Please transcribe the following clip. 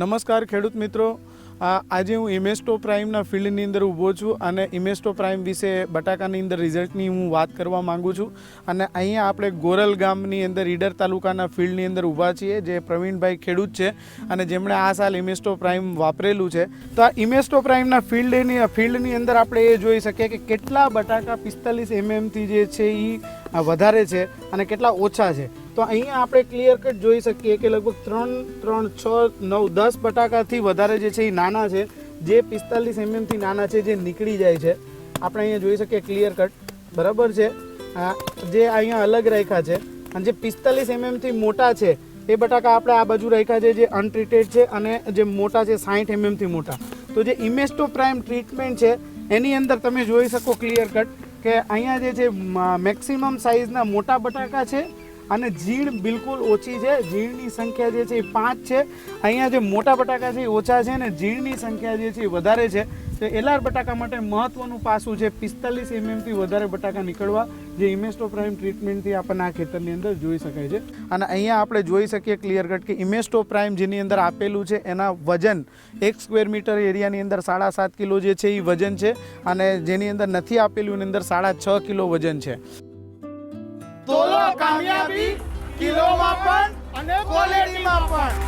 નમસ્કાર ખેડૂત મિત્રો. આજે હું ઇમેસ્ટો પ્રાઇમના ફિલ્ડની અંદર ઊભો છું અને ઇમેસ્ટો પ્રાઇમ વિશે બટાકાની અંદર રિઝલ્ટની હું વાત કરવા માંગુ છું. અને અહીંયા આપણે ગોરલ ગામની અંદર ઈડર તાલુકાના ફિલ્ડની અંદર ઊભા છીએ, જે પ્રવીણભાઈ ખેડૂત છે અને જેમણે આ સાલ ઇમેસ્ટો પ્રાઇમ વાપરેલું છે. તો આ ઇમેસ્ટો પ્રાઇમના ફિલ્ડની ફિલ્ડની અંદર આપણે એ જોઈ શકીએ કે કેટલા બટાકા પિસ્તાલીસ એમએમથી જે છે એ વધારે છે અને કેટલા ઓછા છે. તો અહીંયા આપણે ક્લિયર કટ જોઈ શકીએ કે લગભગ ત્રણ ત્રણ, છ, નવ, દસ બટાકાથી વધારે જે છે એ નાના છે. જે પિસ્તાલીસ એમએમથી નાના છે, જે નીકળી જાય છે. આપણે અહીંયા જોઈ શકીએ ક્લિયર કટ બરાબર છે? જે અહીંયા અલગ રાખ્યા છે. અને જે પિસ્તાલીસ એમએમથી મોટા છે, એ બટાકા આપણે આ બાજુ રાખ્યા છે, જે અનટ્રીટેડ છે અને જે મોટા છે સાઠ એમએમથી મોટા. તો જે ઇમેસ્ટો પ્રાઇમ ટ્રીટમેન્ટ છે, એની અંદર તમે જોઈ શકો ક્લિયર કટ કે અહીંયા જે છે મેક્સિમમ સાઇઝના મોટા બટાકા છે અને ઝીણ બિલકુલ ઓછી છે. ઝીણની સંખ્યા જે છે એ પાંચ છે. અહીંયા જે મોટા બટાકા છે એ ઓછા છે અને ઝીણની સંખ્યા જે છે એ વધારે છે. તો એલાર બટાકા માટે મહત્વનું પાસું છે પિસ્તાલીસ એમએમથી વધારે બટાકા નીકળવા, જે ઇમેસ્ટો પ્રાઇમ ટ્રીટમેન્ટથી આપણને આ ખેતરની અંદર જોઈ શકાય છે. અને અહીંયા આપણે જોઈ શકીએ ક્લિયર કટ કે ઇમેસ્ટોપ્રાઇમ જેની અંદર આપેલું છે એના વજન, એક સ્ક્વેર મીટર એરિયાની અંદર સાડા સાત કિલો જે છે એ વજન છે અને જેની અંદર નથી આપેલું એની અંદર સાડા છ કિલો વજન છે. તોલો કામયાબી કિલોમાં પણ અને ક્વોલિટીમાં પણ.